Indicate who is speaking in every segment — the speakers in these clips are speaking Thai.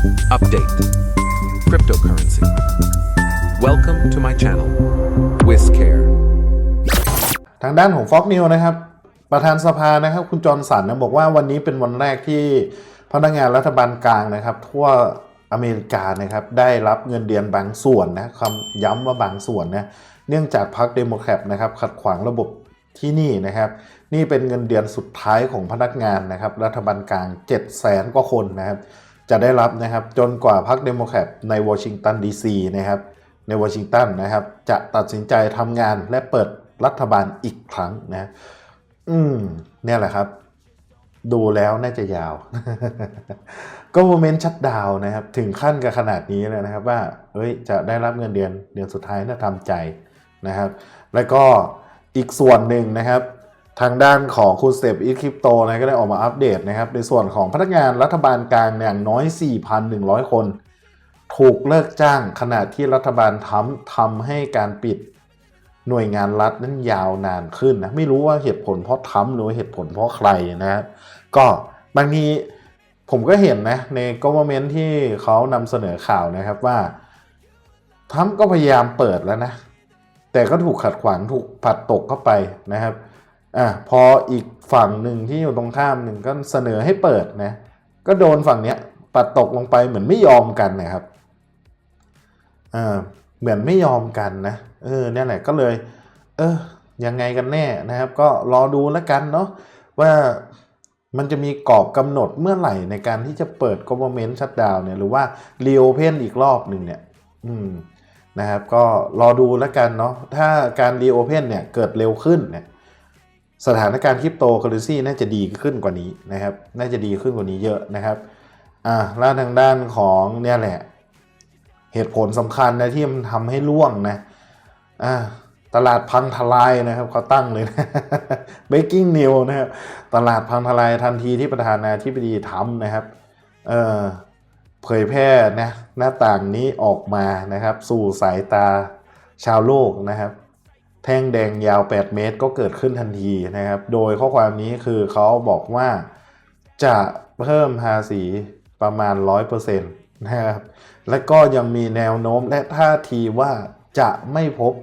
Speaker 1: Update Cryptocurrency. Welcome to my channel. WizCare.
Speaker 2: ทางด้านของ Fox News นะครับ ประธานสภานะครับ คุณจอร์นสันนะบอกว่าวันนี้เป็นวันแรกที่พนักงานรัฐบาลกลางนะครับ ทั่วอเมริกานะครับ ได้รับเงินเดือนบางส่วนนะคำย้ำว่าบางส่วนนะเนื่องจากพรรคเดโมแครตนะครับ ขัดขวางระบบที่นี่นะครับ นี่เป็นเงินเดือนสุดท้ายของพนักงานนะครับ รัฐบาลกลาง 7 0 0 0 0 0 กว่าคนนะครับ จะได้รับนะครับจนกว่าพรรคเดโมแครตในวอชิงตันดีซีนะครับในวอชิงตันนะครับ จะตัดสินใจทำงานและเปิดรัฐบาลอีกครั้งนะอืมเนี่ยแหละครับ ดูแล้วน่าจะยาวก็โมเมนต์ชัดดาวนะครับ ถึงขั้นกับขนาดนี้เลยนะครับ ว่าเอ้ยจะได้รับเงินเดือนเดือนสุดท้ายน่าทำใจนะครับ แล้วก็อีกส่วนหนึ่งนะครับ ทางด้านของคุณเซฟอีคริปโตนะก็ได้ออกมาอัปเดตนะครับ ในส่วนของพนักงานรัฐบาลกลางอย่างน้อย 4,100 คน ถูกเลิกจ้างขณะที่รัฐบาลทำทำให้การปิดหน่วยงานรัฐนั้นยาวนานขึ้นนะไม่รู้ว่าเหตุผลเพราะทำหรือว่าเหตุผลเพราะใครนะครับก็บางทีผมก็เห็นนะในก v เมนต์ที่เขานำเสนอข่าวนะครับว่าทำก็พยายามเปิดแล้วนะ แต่ก็ถูกขัดขวางถูกผัดตกเข้าไปนะครับ อะพออีกฝั่งหนึ่งที่อยู่ตรงข้ามหนึ่งก็เสนอให้เปิดนะก็โดนฝั่งเนี้ยปัดตกลงไปเหมือนไม่ยอมกันนะครับอ่าเหมือนไม่ยอมกันนะเออเนี่ยแหละก็เลย เออยังไงกันแน่นะครับ ก็รอดูแล้วกันเนาะว่ามันจะมีกรอบกำหนดเมื่อไหร่ในการที่จะเปิด government shutdown เนี่ยหรือว่า reopen อีกรอบหนึ่งเนี่ยอืมนะครับก็รอดูแล้วกันเนาะถ้าการ reopen เนี่ยเกิดเร็วขึ้นเนี่ย สถานการณ์คริปโตเคอเรนซีน่าจะดีขึ้นกว่านี้นะครับ น่าจะดีขึ้นกว่านี้เยอะนะครับ อ่าแล้วทางด้านของเนี่ยแหละ เหตุผลสำคัญนะที่มันทำให้ล่วงนะ อ่า ตลาดพังทลายนะครับเขาตั้งเลยนะ breaking news นะครับ ตลาดพังทลายทันทีที่ประธานาธิบดีทำนะครับ เอ่อ เผยแพร่นะหน้าต่างนี้ออกมานะครับ สู่สายตาชาวโลกนะครับ แท่งแดงยาว 8 เมตรก็เกิดขึ้นทันทีนะครับ โดยข้อความนี้คือเขาบอกว่าจะเพิ่มภาษีประมาณ 100%นะครับ และก็ยังมีแนวโน้มและท่าทีว่าจะไม่พบ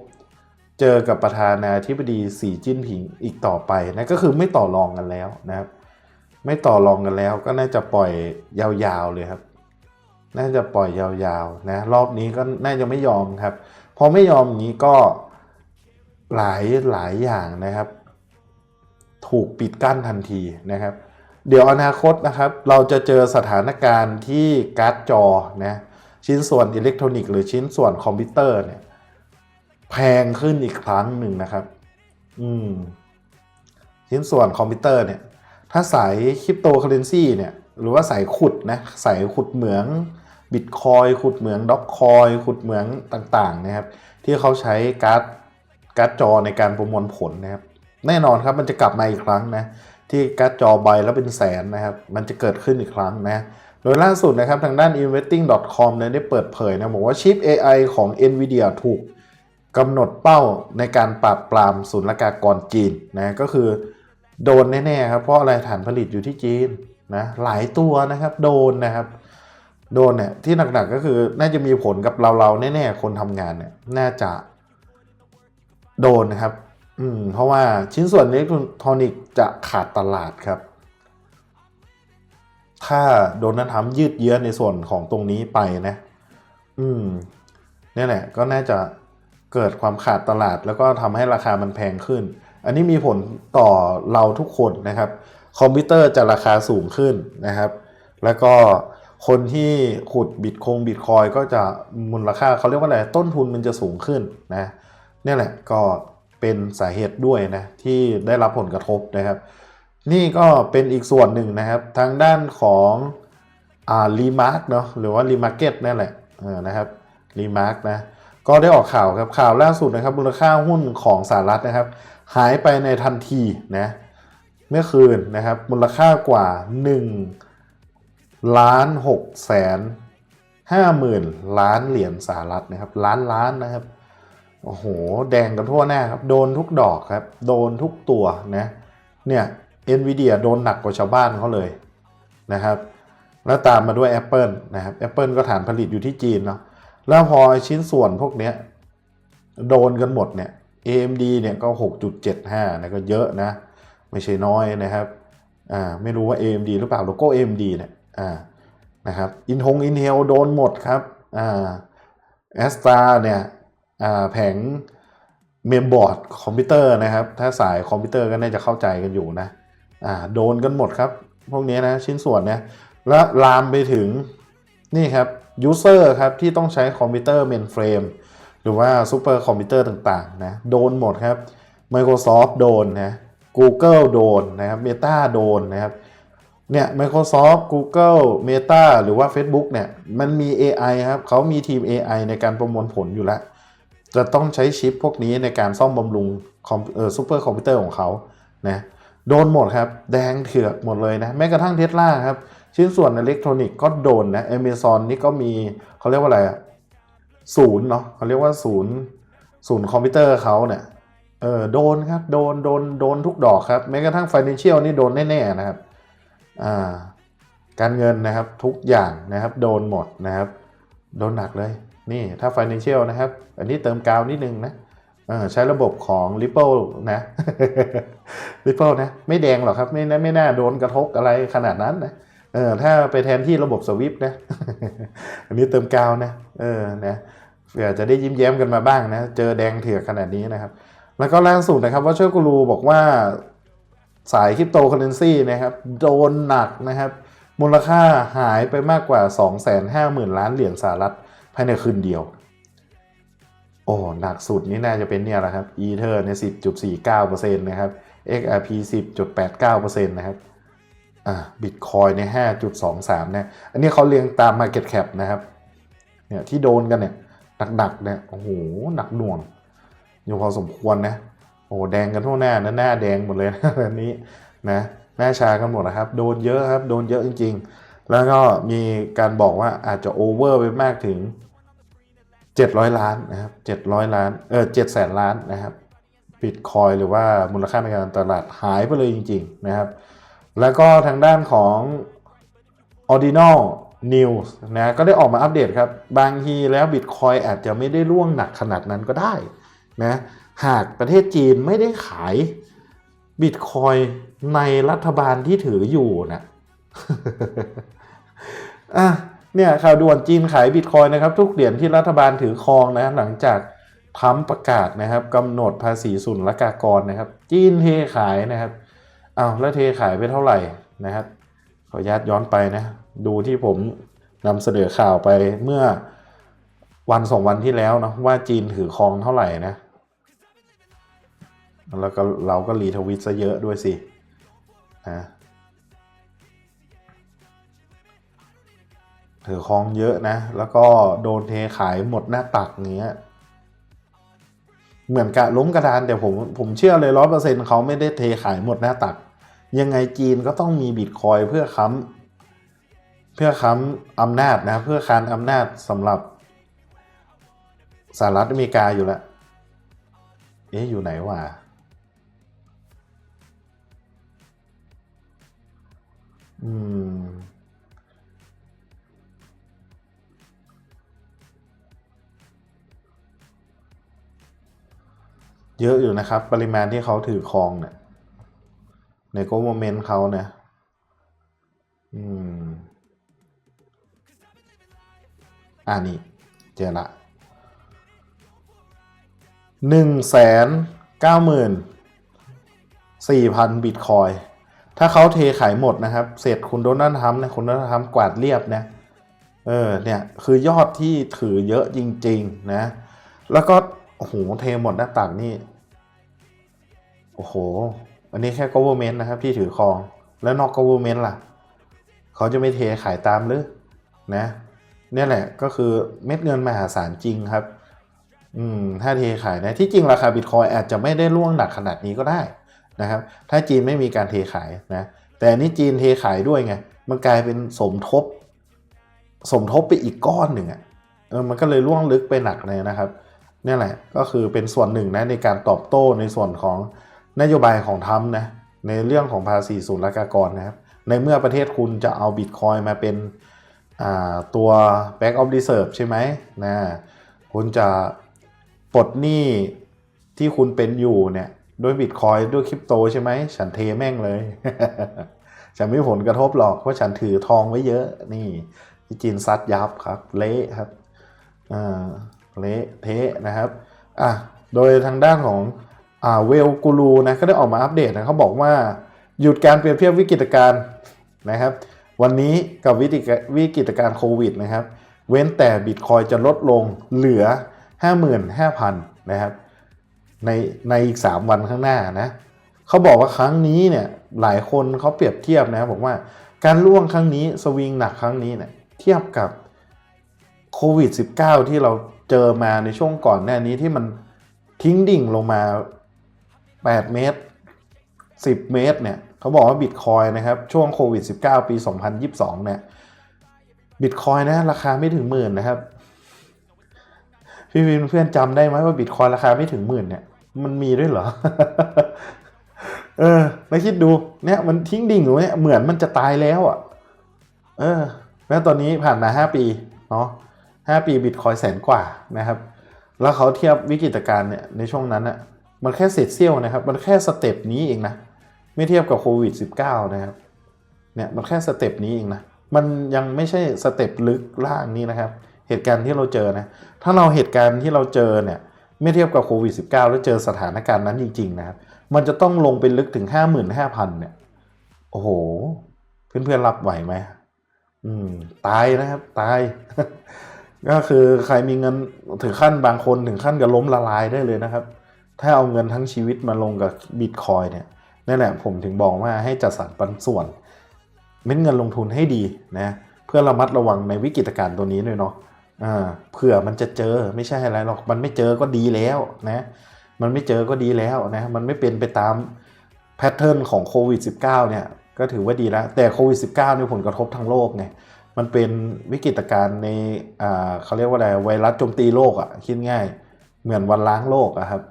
Speaker 2: เจอกับประธานาธิบดีสีจิ้นผิงอีกต่อไปนะก็คือไม่ต่อรองกันแล้วนะครับ ไม่ต่อรองกันแล้วก็น่าจะปล่อยยาวๆเลยครับ น่าจะปล่อยยาวๆนะรอบนี้ก็น่าจะไม่ยอมครับ พอไม่ยอมอย่างนี้ก็ หลายหลายอย่างนะครับ ถูกปิดกั้นทันทีนะครับ เดี๋ยวอนาคตนะครับ เราจะเจอสถานการณ์ที่การ์ดจอนะชิ้นส่วนอิเล็กทรอนิกส์หรือชิ้นส่วนคอมพิวเตอร์เนี่ยแพงขึ้นอีกครั้งหนึ่งนะครับ อืม ชิ้นส่วนคอมพิวเตอร์เนี่ย ถ้าสายคริปโตเคอเรนซีเนี่ย หรือว่าสายขุดนะสายขุดเหมืองบิตคอยขุดเหมืองด็อกคอยขุดเหมืองต่างๆ นะครับ ที่เขาใช้การ์ด การ์ดจอในการประมวลผลนะครับ แน่นอนครับมันจะกลับมาอีกครั้งนะที่การ์ดจอใบแล้วเป็นแสนนะครับ มันจะเกิดขึ้นอีกครั้งนะ โดยล่าสุดนะครับทางด้าน investing.com เนี่ยได้เปิดเผยนะบอกว่าชิป AI ของ NVIDIA ถูกกำหนดเป้าในการปราบปรามศุลกากรจีนนะก็คือโดนแน่ๆครับเพราะอะไรฐานผลิตอยู่ที่จีนนะหลายตัวนะครับโดนนะครับโดนเนี่ยที่หนักๆก็คือน่าจะมีผลกับเราๆแน่ๆคนทำงานเนี่ยน่าจะ โดนนะครับ อืม เพราะว่าชิ้นส่วนอิเล็กทรอนิกส์จะขาดตลาดครับ ถ้าโดนัลด์ทรัมป์ยืดเยื้อในส่วนของตรงนี้ไปนะ อืมเนี่ยแหละ ก็น่าจะเกิดความขาดตลาดแล้วก็ทำให้ราคามันแพงขึ้น อันนี้มีผลต่อเราทุกคนนะครับ คอมพิวเตอร์จะราคาสูงขึ้นนะครับ แล้วก็คนที่ขุดบิตคงบิตคอยก็จะมูลค่าเขาเรียกว่าอะไรต้นทุนมันจะสูงขึ้นนะ นี่แหละก็เป็นสาเหตุด้วยนะที่ได้รับผลกระทบนะครับ นี่ก็เป็นอีกส่วนหนึ่งนะครับ ทางด้านของอ่ารีมาร์กเนาะหรือว่ารีมาร์เก็ตนั่นแหละนะครับรีมาร์กนะก็ได้ออกข่าวครับข่าวล่าสุดนะครับมูลค่าหุ้นของสหรัฐนะครับ หายไปในทันทีนะเมื่อคืนนะครับมูลค่ากว่า1ล้าน6แสน5หมื่นล้านเหรียญสหรัฐนะครับล้านล้านนะครับ โอ้โห แดงกันทั่วหน้าครับ โดนทุกดอกครับ โดนทุกตัวนะ เนี่ย NVIDIA โดนหนักกว่าชาวบ้านเขาเลยนะครับ แล้วตามมาด้วย Apple นะครับ Apple ก็ฐานผลิตอยู่ที่จีนเนาะ แล้วพอชิ้นส่วนพวกเนี้ยโดนกันหมดเนี่ย AMD เนี่ยก็ 6.75นะก็เยอะนะ ไม่ใช่น้อยนะครับ อ่า ไม่รู้ว่า AMD หรือเปล่าโลโก้ AMD เนี่ย อ่า นะครับ อินทงอินเทลโดนหมดครับ อ่าแอสตราเนี่ย แผงเมมบอร์ดคอมพิวเตอร์นะครับ ถ้าสายคอมพิวเตอร์ก็น่าจะเข้าใจกันอยู่นะโดนกันหมดครับ พวกนี้นะชิ้นส่วนเนี่ยแล้วลามไปถึงนี่ครับยูเซอร์ครับที่ต้องใช้คอมพิวเตอร์เมนเฟรมหรือว่าซูเปอร์คอมพิวเตอร์ต่างๆนะโดนหมดครับ Microsoft โดนนะ Google โดนนะครับ Meta โดนนะครับเนี่ย Microsoft Google Meta หรือว่า Facebook เนี่ยมันมี AI ครับเขามีทีม AI ในการประมวลผลอยู่แล้ว จะต้องใช้ชิปพวกนี้ในการซ่อมบำรุงคอมเออซูเปอร์คอมพิวเตอร์ของเขานะโดนหมดครับ แดงเถือกหมดเลยนะ แม้กระทั่งเทสลาครับ ชิ้นส่วนอิเล็กทรอนิกส์ก็โดนนะ Amazon นี่ก็มีเขาเรียกว่าอะไรอะศูนย์เนาะเขาเรียกว่าศูนย์ศูนย์คอมพิวเตอร์เขาเนี่ยเออโดนครับ โดนโดนโดนทุกดอกครับ แม้กระทั่ง Financial นี่โดนแน่ๆนะครับอ่าการเงินนะครับทุกอย่างนะครับ โดนหมดนะครับ โดนหนักเลย นี่ถ้า Financial นะครับ อันนี้เติมกาวนิดนึงนะใช้ระบบของ Ripple นะ Ripple นะ ไม่แดงหรอกครับ ไม่น่าไม่น่าโดนกระทบอะไรขนาดนั้นนะเออถ้าไปแทนที่ระบบ Swift นะ อันนี้เติมกาวนะ เออนะเผื่อจะได้ยิ้มแย้มกันมาบ้างนะ เจอแดงเถื่อขนาดนี้นะครับ แล้วก็ล่าสุดนะครับว่าเชอร์กูรูบอกว่าสายคริปโตเคอเรนซีนะครับ โดนหนักนะครับ มูลค่าหายไปมากกว่า 250,000 ล้านเหรียญสหรัฐ ภายในคืนเดียว โอ้หนักสุดนี่น่าจะเป็นเนี่ยแหละครับ Ether ใน 10.49%นะครับ XRP 10.89%นะครับอ่า Bitcoin ใน 5.23นะอันนี้เขาเรียงตาม Market Cap นะครับเนี่ยที่โดนกันเนี่ยหนักๆเนี่ยโอ้โหหนักหน่วงอยู่พอสมควรนะโอ้แดงกันทั่วหน้านะหน้าแดงหมดเลยนะอันนี้นะหน้าชากันหมดนะครับ โดนเยอะครับ โดนเยอะจริง ๆ แล้วก็มีการบอกว่าอาจจะโอเวอร์ไปมากถึง 700 ล้านนะครับ700 ล้านเออ7แสนล้านนะครับบิตคอยหรือว่ามูลค่าในการตลาดหายไปเลยจริงๆนะครับ แล้วก็ทางด้านของ Ordinal News นะก็ได้ออกมาอัปเดตครับ บางทีแล้ว Bitcoin อาจจะไม่ได้ร่วงหนักขนาดนั้นก็ได้นะหากประเทศจีนไม่ได้ขาย Bitcoin ในรัฐบาลที่ถืออยู่นะอะ เนี่ยข่าวด่วนจีนขายบิตคอยนะครับ ทุกเหรียญที่รัฐบาลถือครองนะหลังจากทรัมป์ประกาศนะครับกำหนดภาษีศุลกากรนะครับ จีนเทขายนะครับอ้าวแล้วเทขายไปเท่าไหร่นะครับ ขออนุญาตย้อนไปนะ ดูที่ผมนำเสนอข่าวไปเมื่อวันสองวันที่แล้วเนาะว่าจีนถือครองเท่าไหร่นะ แล้วก็เราก็รีทวิตซะเยอะด้วยสินะ ถือครองเยอะนะ แล้วก็โดนเทขายหมดหน้าตักเงี้ยเหมือนกะล้มกระดานแต่ผมผมเชื่อเลยร้อยเปอร์เซ็นต์เขาไม่ได้เทขายหมดหน้าตัก ยังไงจีนก็ต้องมีบิตคอยเพื่อค้ำเพื่อค้ำอำนาจนะ เพื่อคานอำนาจสำหรับสหรัฐอเมริกาอยู่แล้ว เอ๊ะอยู่ไหนวะอืม เยอะอยู่นะครับ ปริมาณที่เขาถือครองเนี่ยในโกโมเมนต์เขาเนี่ยอืมอ่านี่เจอละหนึ่งแสนเก้าหมื่นสี่พันบิตคอยถ้าเขาเทขายหมดนะครับ เสร็จคุณโดนัลด์ทรัมป์นะคุณโดนัลด์ทรัมป์กวาดเรียบนะเออเนี่ยคือยอดที่ถือเยอะจริง ๆ นะ แล้วก็ โอ้โห เทหมดหน้าตักนี่ โอ้โห อันนี้แค่ government นะครับ ที่ถือครอง แล้วนอก government ล่ะ เขาจะไม่เทขายตามหรือ นะ เนี่ยแหละ ก็คือเม็ดเงินมหาศาลจริงครับ อืม ถ้าเทขายนะ ที่จริงราคาบิตคอยอาจจะไม่ได้ร่วงหนักขนาดนี้ก็ได้นะครับ ถ้าจีนไม่มีการเทขายนะ แต่นนี้จีนเทขายด้วยไง มันกลายเป็นสมทบ สมทบไปอีกก้อนหนึ่งอะ่ะเออ มันก็เลยล่วงลึกไปหนักเลยนะครับ นี่แหละก็คือเป็นส่วนหนึ่งนะในการตอบโต้ในส่วนของนโยบายของทรัมป์นะในเรื่องของภาษีศุลกากรนะครับในเมื่อประเทศคุณจะเอาบิตคอยมาเป็นตัว back of reserve ใช่ไหมนะคุณจะปลดหนี้ที่คุณเป็นอยู่เนี่ยด้วยบิตคอยด้วยคริปโตใช่ไหมฉันเทแม่งเลย ฉันไม่มีผลกระทบหรอกเพราะฉันถือทองไว้เยอะนี่ที่จีนซัดยับครับ เละครับอ่า เละเทะนะครับอะโดยทางด้านของอ่าเวลกูรูนะก็ได้ออกมาอัปเดตนะเขาบอกว่าหยุดการเปรียบเทียบวิกฤตการณ์นะครับ วันนี้กับวิกฤตวิกฤตการณ์โควิดนะครับ เว้นแต่บิตคอยจะลดลงเหลือ 55,000 นะครับ ในในอีก 3 วันข้างหน้านะเขาบอกว่าครั้งนี้เนี่ยหลายคนเขาเปรียบเทียบนะบบอกว่าการล่วงครั้งนี้สวิงหนักครั้งนี้เนี่ยเทียบกับโควิด -19 ที่เรา เจอมาในช่วงก่อนหน้านี้ที่มันทิ้งดิ่งลงมา 8 เมตร 10 เมตรเนี่ยเขาบอกว่าบิตคอยนะครับ ช่วงโควิด -19 ปี 2022 เนี่ยบิตคอยนะราคาไม่ถึงหมื่นนะครับ พี่วินเพื่อนจำได้ไหมว่าบิตคอยราคาไม่ถึงหมื่นเนี่ย มันมีด้วยเหรอ เออไม่คิดดูเนี่ยมันทิ้งดิ่งอยู่เนี่ยเหมือนมันจะตายแล้วอะ เออ แล้วตอนนี้ผ่านมาห้าปีเนาะ ห้าปีบิตคอยแสนกว่านะครับ แล้วเขาเทียบวิกฤตการณ์เนี่ยในช่วงนั้นอะมันแค่เศษเสี้ยวนะครับ มันแค่สเต็ปนี้เองนะ ไม่เทียบกับโควิด -19 นะครับ เนี่ยมันแค่สเต็ปนี้เองนะ มันยังไม่ใช่สเต็ปลึกล่างนี้นะครับ เหตุการณ์ที่เราเจอนะ ถ้าเราเหตุการณ์ที่เราเจอเนี่ยไม่เทียบกับโควิด -19 แล้วเจอสถานการณ์นั้นจริงๆนะครับ มันจะต้องลงไปลึกถึง 55,000 เนี่ย โอ้โห เพื่อนๆรับไหวไหม อืม ตายนะครับ ตาย ก็คือใครมีเงินถึงขั้นบางคนถึงขั้นกับล้มละลายได้เลยนะครับ ถ้าเอาเงินทั้งชีวิตมาลงกับบิตคอยเนี่ยนั่นแหละผมถึงบอกว่าให้จัดสรรปันส่วน เม็ดเงินลงทุนให้ดีนะเพื่อระมัดระวังในวิกฤตการณ์ตัวนี้ด้วยเนาะอ่าเผื่อมันจะเจอไม่ใช่อะไรหรอกมันไม่เจอก็ดีแล้วนะมันไม่เจอก็ดีแล้วนะมันไม่เป็นไปตามแพทเทิร์นของโควิด -19 เนี่ยก็ถือว่าดีแล้ว แต่โควิด -19 เนี่ยผลกระทบทางโลกไง มันเป็นวิกฤตการณ์ในอ่าเขาเรียกว่าอะไรไวรัสโจมตีโลกอะ่ะคิดง่าย เหมือนวันล้างโลกอะครับ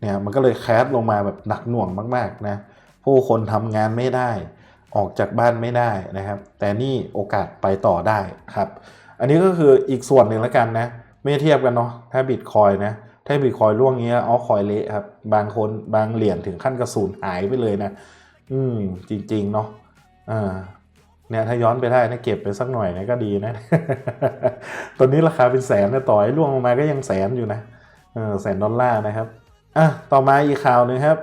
Speaker 2: เนี่ยมันก็เลยแคสลงมาแบบหนักหน่วงมากๆนะผู้คนทำงานไม่ได้ ออกจากบ้านไม่ได้นะครับ แต่นี่โอกาสไปต่อได้ครับ อันนี้ก็คืออีกส่วนหนึ่งแล้วกันนะไม่เทียบกันเนาะถ้าบิตคอยนะถ้าบิตคอยร่วงเงี้ยเอาคอยเละครับ บางคนบางเหรียญถึงขั้นกระสูนหายไปเลยนะ อืมจริง ๆ เนาะอ่า เนี่ยถ้าย้อนไปได้นะเก็บไปสักหน่อยนะก็ดีนะ ตอนนี้ราคาเป็นแสนนะต่อให้ร่วงลงมาก็ยังแสนอยู่นะเออแสนดอลลาร์นะครับอะต่อมาอีกข่าวนึงครับ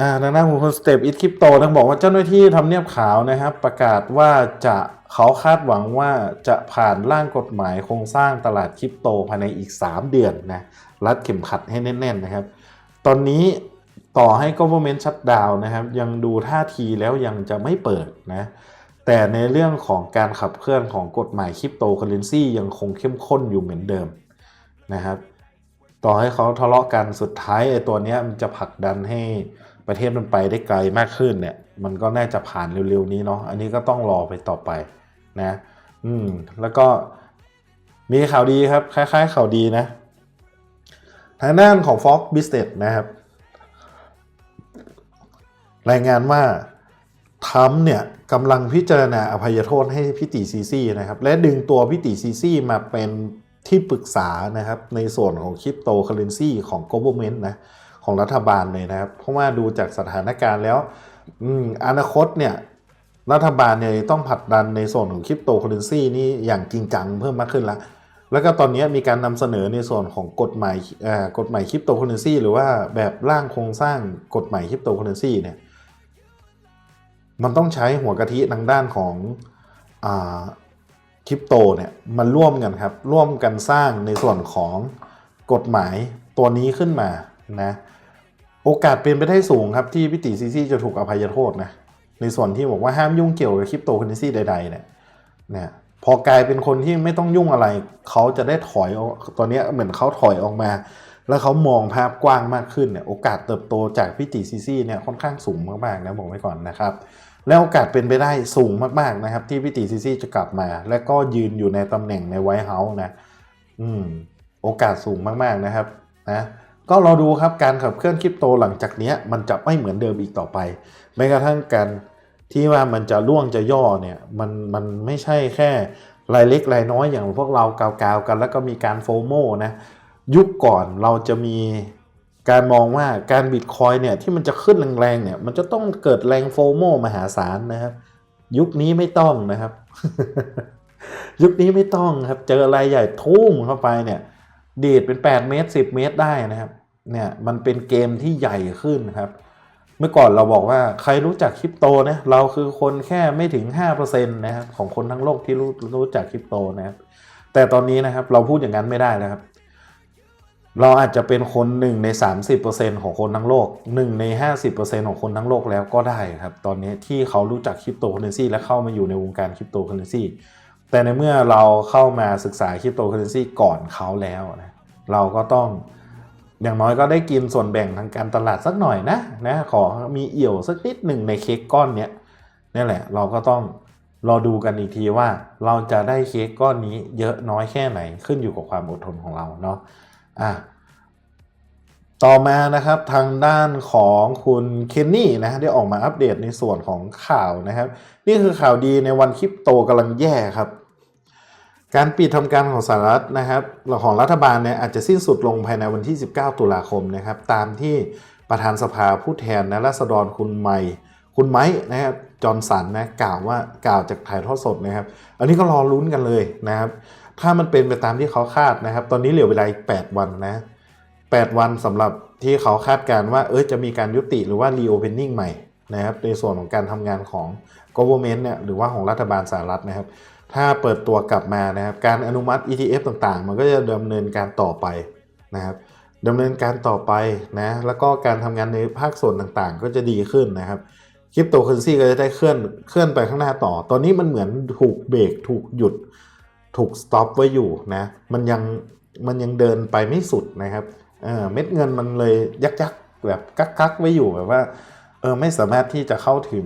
Speaker 2: อ่าทางด้านของคุณสเตปอิทคริปโตต้งบอกว่าเจ้าหน้าที่ทำเนียบขาวนะครับ ประกาศว่าจะเขาคาดหวังว่าจะผ่านร่างกฎหมายโครงสร้างตลาดคริปโตภายในอีก 3 เดือนนะรัดเข็มขัดให้แน่น ๆนะครับ ตอนนี้ ต่อให้ government shutdown นะครับ ยังดูท่าทีแล้วยังจะไม่เปิดนะ แต่ในเรื่องของการขับเคลื่อนของกฎหมายคริปโตเคอเรนซียังคงเข้มข้นอยู่เหมือนเดิมนะครับ ต่อให้เขาทะเลาะกันสุดท้ายไอ้ตัวนี้มันจะผลักดันให้ประเทศมันไปได้ไกลมากขึ้นเนี่ย มันก็น่าจะผ่านเร็วๆนี้เนาะ อันนี้ก็ต้องรอไปต่อไปนะ อืม แล้วก็มีข่าวดีครับ คล้ายๆข่าวดีนะ ทางด้านของ Fox Business นะครับ รายงานว่าทรัมเนี่ยกำลังพิจารณาอภัยโทษให้พิติซีซีนะครับ และดึงตัวพิติซีซีมาเป็นที่ปรึกษานะครับ ในส่วนของคริปโตเคอเรนซีของ government นะของรัฐบาลเลยนะครับ เพราะว่าดูจากสถานการณ์แล้วอนาคตเนี่ยรัฐบาลเนี่ยต้องผลักดันในส่วนของคริปโตเคอเรนซีนี่อย่างจริงจังเพิ่มมากขึ้นละ แล้วก็ตอนนี้มีการนำเสนอในส่วนของกฎหมายกฎหมายคริปโตเคอเรนซีหรือว่าแบบร่างโครงสร้างกฎหมายคริปโตเคอเรนซีเนี่ย มันต้องใช้หัวกะทิทางด้านของอคริปโตเนี่ยมันร่วมกันครับ ร่วมกันสร้างในส่วนของกฎหมายตัวนี้ขึ้นมานะโอกาสเป็นไปได้สูงครับที่พิติซีซีจะถูกอภัยโทษนะในส่วนที่บอกว่าห้ามยุ่งเกี่ยวกับคริปโตเคอเรนซีใดๆเนี่ยเนี่ยพอกลายเป็นคนที่ไม่ต้องยุ่งอะไร เขาจะได้ถอยตอนนี้เหมือนเขาถอยออกมา แล้วเขามองภาพกว้างมากขึ้นเนี่ยโอกาสเติบโตจากพิติซีซีเนี่ยค่อนข้างสูงมากๆนะบอกไว้ก่อนนะครับ แล้วโอกาสเป็นไปได้สูงมากๆนะครับ ที่พิติซีซีจะกลับมา และก็ยืนอยู่ในตำแหน่งในไวท์เฮาส์นะอืมโอกาสสูงมากๆนะครับนะก็เราดูครับการขับเคลื่อนคริปโตหลังจากนี้มันจะไม่เหมือนเดิมอีกต่อไปแม้กระทั่งการที่ว่ามันจะล่วงจะย่อเนี่ยมันมันไม่ใช่แค่รายเล็กรายน้อยอย่างพวกเรากาวๆกัน แล้วก็มีการโฟโมนะยุคก่อนเราจะมี การมองว่าการบิตคอยเนี่ยที่มันจะขึ้นแรงๆเนี่ยมันจะต้องเกิดแรงโฟโมมหาศาลนะครับ ยุคนี้ไม่ต้องนะครับ ยุคนี้ไม่ต้องครับ เจออะไรใหญ่ทุ่มเข้าไปเนี่ยดีดเป็น 8 เมตร 10 เมตรได้นะครับเนี่ยมันเป็นเกมที่ใหญ่ขึ้นครับ เมื่อก่อนเราบอกว่าใครรู้จักคริปโตนะเราคือคนแค่ไม่ถึง5%นะครับของคนทั้งโลกที่รู้รู้จักคริปโตนะครับแต่ตอนนี้นะครับเราพูดอย่างนั้นไม่ได้นะครับ เราอาจจะเป็นคนหนึ่งใน 30%ของคนทั้งโลกหนึ่งใน 50%ของคนทั้งโลกแล้วก็ได้ครับ ตอนนี้ที่เขารู้จักคริปโตเคอเรนซีและเข้ามาอยู่ในวงการคริปโตเคอเรนซีแต่ในเมื่อเราเข้ามาศึกษาคริปโตเคอเรนซีก่อนเขาแล้วนะเราก็ต้องอย่างน้อยก็ได้กินส่วนแบ่งทางการตลาดสักหน่อยนะนะขอมีเอี่ยวสักนิดหนึ่งในเค้กก้อนเนี้ยนี่แหละเราก็ต้องรอดูกันอีกทีว่า เราจะได้เค้กก้อนนี้เยอะน้อยแค่ไหนขึ้นอยู่กับความอดทนของเราเนาะ อะต่อมานะครับทางด้านของคุณเคนนี่นะได้ออกมาอัปเดตในส่วนของข่าวนะครับ นี่คือข่าวดีในวันคริปโตกำลังแย่ครับ การปิดทำการของสหรัฐนะครับของรัฐบาลเนี่ยอาจจะสิ้นสุดลงภายในวันที่ 19 ตุลาคมนะครับ ตามที่ประธานสภาผู้แทนนะราษฎรคุณไมค์คุณไมค์นะครับจอห์นสันนะกล่าวว่ากล่าวจากถ่ายทอดสดนะครับ อันนี้ก็รอลุ้นกันเลยนะครับ ถ้ามันเป็นไปตามที่เขาคาดนะครับ ตอนนี้เหลือเวลาอีก8วันนะ 8 วันสำหรับที่เขาคาดการว่าเออจะมีการยุติหรือว่า reopening ใหม่นะครับในส่วนของการทำงานของ government เนี่ยหรือว่าของรัฐบาลสหรัฐนะครับ ถ้าเปิดตัวกลับมานะครับการอนุมัติ ETF ต่างๆ มันก็จะดำเนินการต่อไปนะครับดำเนินการต่อไปนะแล้วก็การทำงานในภาคส่วนต่างๆ ก็จะดีขึ้นนะครับคริปโตเคอเรนซีก็จะได้เคลื่อนเคลื่อนไปข้างหน้าต่อ ตอนนี้มันเหมือนถูกเบรกถูกหยุด ถูกสต็อปไว้อยู่นะมันยังมันยังเดินไปไม่สุดนะครับเออเม็ดเงินมันเลยยักยักแบบกักกักไว้อยู่แบบว่าเออไม่สามารถที่จะเข้าถึง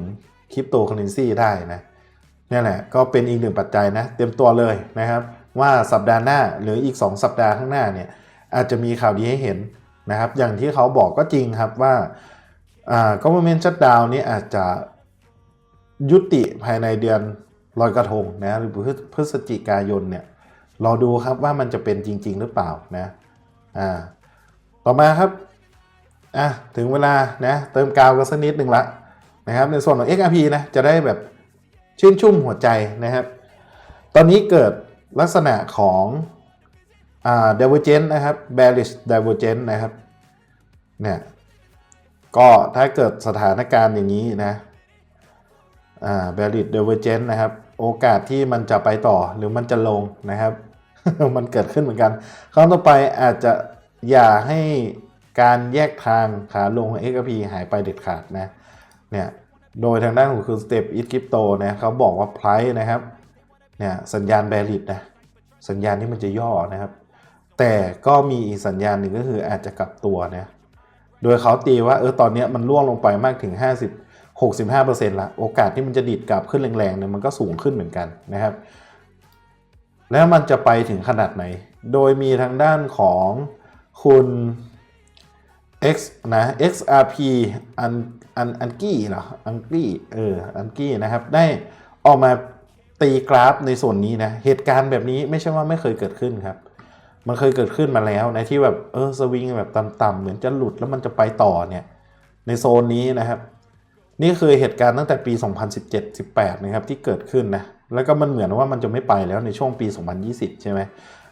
Speaker 2: คริปโตเคอเรนซีได้นะนี่แหละก็เป็นอีกหนึ่งปัจจัยนะเตรียมตัวเลยนะครับ ว่าสัปดาห์หน้าหรืออีก 2 สัปดาห์ข้างหน้าเนี่ยอาจจะมีข่าวดีให้เห็นนะครับ อย่างที่เขาบอกก็จริงครับว่าอ่า government shutdown นี้อาจจะยุติภายในเดือน ลอยกระทงนะหรือพฤศจิกายนเนี่ยรอดูครับว่ามันจะเป็นจริง ๆ หรือเปล่านะอ่าต่อมาครับอะถึงเวลานะเติมกาวกันสักนิดหนึ่งละนะครับในส่วนของ XRP นะจะได้แบบชื่นชุ่มหัวใจนะครับ ตอนนี้เกิดลักษณะของอ่า divergence นะครับ bearish divergence นะครับเนี่ยก็ถ้าเกิดสถานการณ์อย่างนี้นะอ่า valid divergence นะครับ โอกาสที่มันจะไปต่อหรือมันจะลงนะครับ มันเกิดขึ้นเหมือนกันครั้งต่อไปอาจจะอย่าให้การแยกทางขาลงของ XRP หายไปเด็ดขาดนะเนี่ยโดยทางด้านของคือ Step It Crypto นะเขาบอกว่า price นะครับเนี่ยสัญญาณ valid นะสัญญาณที่มันจะย่อนะครับ แต่ก็มีอีกสัญญาณหนึ่งก็คืออาจจะกลับตัวนะโดยเขาตีว่าเออตอนนี้มันร่วงลงไปมากถึง 50 65%ละโอกาสที่มันจะดีดกลับขึ้นแรงๆเนี่ยมันก็สูงขึ้นเหมือนกันนะครับ แล้วมันจะไปถึงขนาดไหน โดยมีทางด้านของคุณ X นะ XRP อันอันอันกี้เหรออันกี้เอออันกี้นะครับ ได้ออกมาตีกราฟในส่วนนี้นะ เหตุการณ์แบบนี้ไม่ใช่ว่าไม่เคยเกิดขึ้นครับ มันเคยเกิดขึ้นมาแล้วนะที่แบบเออสวิงแบบต่ำๆเหมือนจะหลุดแล้วมันจะไปต่อเนี่ยในโซนนี้นะครับ นี่คือเหตุการณ์ตั้งแต่ปี 2017-18 นะครับที่เกิดขึ้นนะ แล้วก็มันเหมือนว่ามันจะไม่ไปแล้วในช่วงปี 2020 ใช่ไหม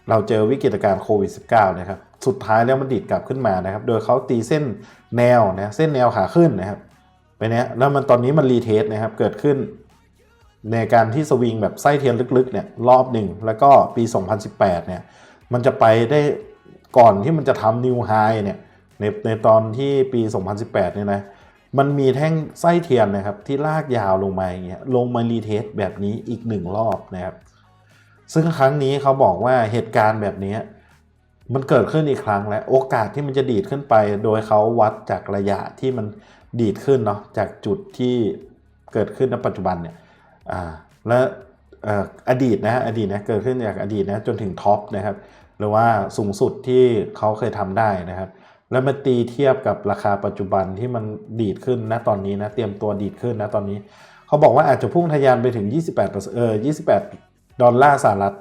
Speaker 2: เราเจอวิกฤตการณ์โควิด -19 นะครับ สุดท้ายแล้วมันดีดกลับขึ้นมานะครับ โดยเขาตีเส้นแนวนะเส้นแนวขาขึ้นนะครับไปเนี้ยแล้วมันตอนนี้มันรีเทสนะครับเกิดขึ้นในการที่สวิงแบบไส้เทียนลึกๆเนี่ยรอบหนึ่งแล้วก็ปี 2018 เนี่ยมันจะไปได้ก่อนที่มันจะทำนิวไฮเนี่ยในในตอนที่ปี 2018 เนี่ยนะ มันมีแท่งไส้เทียนนะครับ ที่ลากยาวลงมาอย่างเงี้ยลงมารีเทสแบบนี้อีกหนึ่งรอบนะครับ ซึ่งครั้งนี้เขาบอกว่าเหตุการณ์แบบนี้มันเกิดขึ้นอีกครั้งแล้วโอกาสที่มันจะดีดขึ้นไป โดยเขาวัดจากระยะที่มันดีดขึ้นเนาะจากจุดที่เกิดขึ้นในปัจจุบันเนี่ยอ่าและเอ่ออดีตนะอดีตนะเกิดขึ้นจากอดีตนะจนถึงท็อปนะครับ หรือว่าสูงสุดที่เขาเคยทำได้นะครับ แล้วมาตีเทียบกับราคาปัจจุบันที่มันดีดขึ้นนะตอนนี้นะเตรียมตัวดีดขึ้นนะตอนนี้เขาบอกว่าอาจจะพุ่งทะยานไปถึง 28เออ28 ดอลลาร์สหรัฐ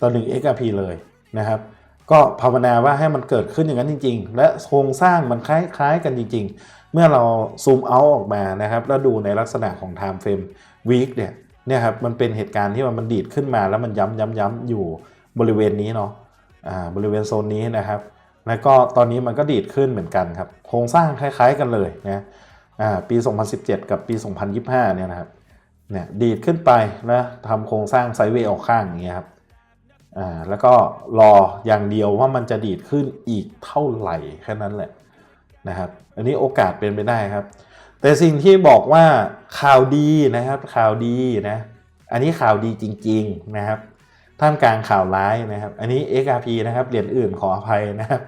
Speaker 2: ต่อ1 XRP เลยนะครับก็ภาวนาว่าให้มันเกิดขึ้นอย่างนั้นจริง ๆ และโครงสร้างมันคล้ายๆกันจริง ๆ เมื่อเราซูมเอาออกมานะครับแล้วดูในลักษณะของ time frame week เนี่ยเนี่ยครับมันเป็นเหตุการณ์ที่มันมันดีดขึ้นมาแล้วมันย้ำย้ำย้ำอยู่บริเวณนี้เนาะอ่าบริเวณโซนนี้นะครับ แล้วก็ตอนนี้มันก็ดีดขึ้นเหมือนกันครับ โครงสร้างคล้ายๆกันเลยนะอ่าปี 2017 กับปี 2025 เนี่ยนะครับเนี่ยดีดขึ้นไปนะทำโครงสร้างไซเวย์ออกข้างอย่างเงี้ยครับอ่าแล้วก็รออย่างเดียวว่ามันจะดีดขึ้นอีกเท่าไหร่แค่นั้นแหละนะครับอันนี้โอกาสเป็นไปได้ครับ แต่สิ่งที่บอกว่าข่าวดีนะครับข่าวดีนะอันนี้ข่าวดีจริง ๆนะครับ ท่ามกลางข่าวร้ายนะครับ อันนี้ XRP นะครับ เหรียญอื่นขออภัยนะครับ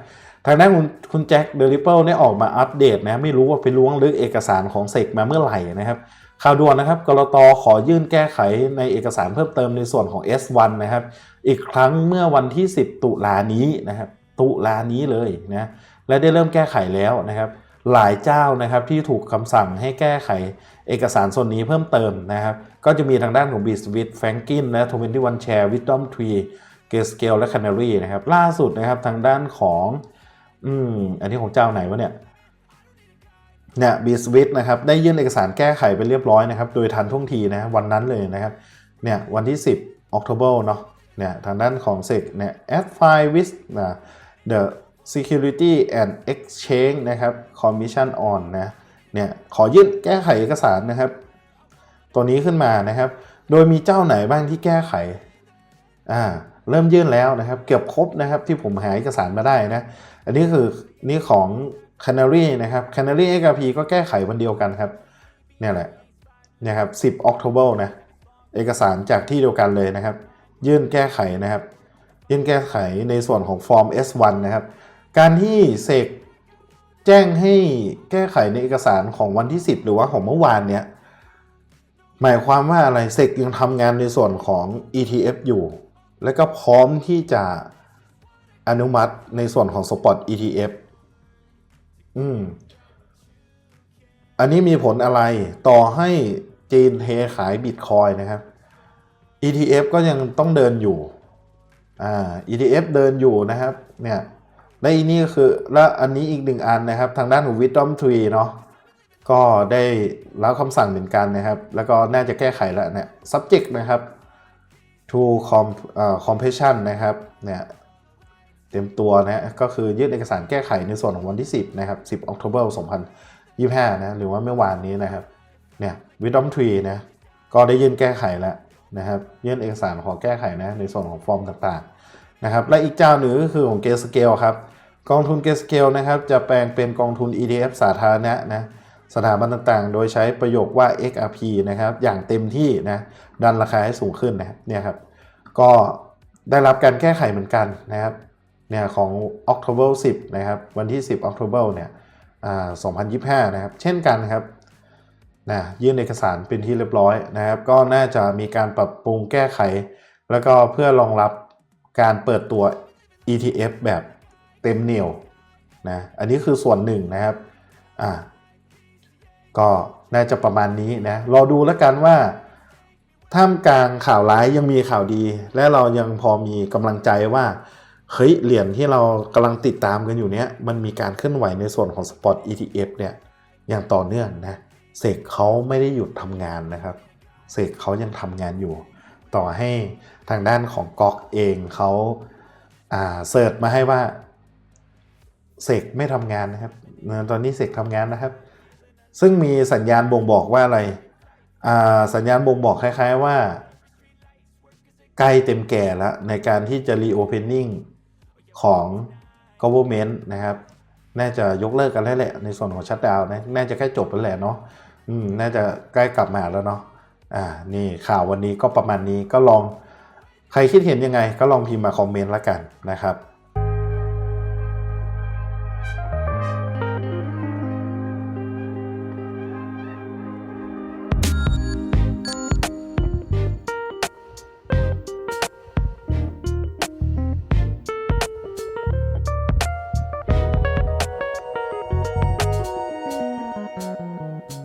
Speaker 2: ทางด้านคุณคุณแจ็คเดลิเปิลได้ออกมาอัปเดตนะ ไม่รู้ว่าไปล้วงลึกเอกสารของเซกมาเมื่อไหร่นะครับ ข่าวด่วนนะครับ กรตขอยื่นแก้ไขในเอกสารเพิ่มเติมในส่วนของ S1 นะครับ อีกครั้งเมื่อวันที่ 10 ตุลานี้นะครับ ตุลานี้เลยนะ และได้เริ่มแก้ไขแล้วนะครับ หลายเจ้านะครับที่ถูกคำสั่งให้แก้ไขเอกสารส่วนนี้เพิ่มเติมนะครับ ก็จะมีทางด้านของ b i s w i t f r a n k i n และ21 Share Wisdom Tree g a y Scale และ Canary นะครับ ล่าสุดนะครับทางด้านของอืมอันนี้ของเจ้าไหนวะเนี่ยเนี่ยบีสวิตนะครับได้ยื่นเอกสารแก้ไขไปเรียบร้อยนะครับ โดยทันท่วงทีนะวันนั้นเลยนะครับเนี่ยวันที่ 10 October เนาะเนี่ยทางด้านของ SEC เนี่ย add file with นะ the security and exchange นะครับ commission on นะเนี่ยขอยื่นแก้ไขเอกสารนะครับ ตัวนี้ขึ้นมานะครับ โดยมีเจ้าไหนบ้างที่แก้ไขอ่าเริ่มยื่นแล้วนะครับ เกือบครบนะครับที่ผมหาเอกสารมาได้นะ อันนี้คือนี่ของ Canary นะครับ Canary XRP ก็แก้ไขวันเดียวกันครับเนี่ยแหละนี่ยครับ10 October นะเอกสารจากที่เดียวกันเลยนะครับ ยื่นแก้ไขนะครับ ยื่นแก้ไขในส่วนของฟอร์ม S1 นะครับ การที่เสกแจ้งให้แก้ไขในเอกสารของวันที่ 10 หรือว่าของเมื่อวานเนี่ยหมายความว่าอะไรเซกยังทำงานในส่วนของ ETF อยู่ และก็พร้อมที่จะอนุมัติในส่วนของ Spot ETF อืม อันนี้มีผลอะไรต่อให้จีนเทขายบิตคอยนะครับ ETF ก็ยังต้องเดินอยู่ อ่า ETF เดินอยู่นะครับ เนี่ย และอีนี่ก็คือและอันนี้อีกหนึ่งอันนะครับ ทางด้านของ Wisdom Tree เนาะก็ได้รับคำสั่งเหมือนกันนะครับ แล้วก็น่าจะแก้ไขแล้วเนี่ย subject นะครับ to com completion นะครับเนี่ยเต็มตัวนะก็คือยื่นเอกสารแก้ไขในส่วนของวันที่ 10 นะครับ 10 October 2025 นะหรือว่าเมื่อวานนี้นะครับเนี่ย Wisdom Tree นะก็ได้ยื่นแก้ไขแล้วนะครับ ยื่นเอกสารขอแก้ไขนะในส่วนของฟอร์มต่างๆ นะครับ และอีกเจ้าหนึ่งก็คือของ g a y Scale ครับ กองทุน g a y Scale นะครับ จะแปลงเป็นกองทุน ETF สาธารณะนะสถาบันต่างๆ โดยใช้ประโยคว่า XRP นะครับ อย่างเต็มที่นะ ดันราคาให้สูงขึ้นนะเนี่ยครับ ก็ได้รับการแก้ไขเหมือนกันนะครับ เนี่ยของ October 10 นะครับ วันที่ 10 October เนี่ยอ่า2025 นะครับ เช่นกันครับนะยื่นเอกสารเป็นที่เรียบร้อยนะครับ ก็น่าจะมีการปรับปรุงแก้ไข แล้วก็เพื่อรองรับ การเปิดตัว ETF แบบเต็มเหนียวนะ อันนี้คือส่วนหนึ่งนะครับ อ่า ก็น่าจะประมาณนี้นะ รอดูแล้วกันว่าท่ามกลางข่าวร้ายยังมีข่าวดี และเรายังพอมีกำลังใจว่า เฮ้ย เหรียญที่เรากำลังติดตามกันอยู่เนี้ย มันมีการเคลื่อนไหวในส่วนของ Spot ETF เนี่ยอย่างต่อเนื่องนะ เสกเขาไม่ได้หยุดทำงานนะครับ เสกเขายังทำงานอยู่ ต่อให้ทางด้านของก๊อกเองเขาเสิร์ชมาให้ว่าเสกไม่ทำงานนะครับ ตอนนี้เสกทำงานนะครับ ซึ่งมีสัญญาณบ่งบอกว่าอะไร สัญญาณบ่งบอกคล้ายๆว่า ใกล้เต็มแก่แล้วในการที่จะ reopening ของ government นะครับ น่าจะยกเลิกกันแล้วแหละ ในส่วนของชัดดาวนะ น่าจะใกล้จบแล้วแหละเนาะน่าจะใกล้กลับมาแล้วเนาะ อ่านี่ข่าววันนี้ก็ประมาณนี้ก็ลองใครคิดเห็นยังไง ก็ลองพิมพ์มาคอมเมนต์ละกันนะครับ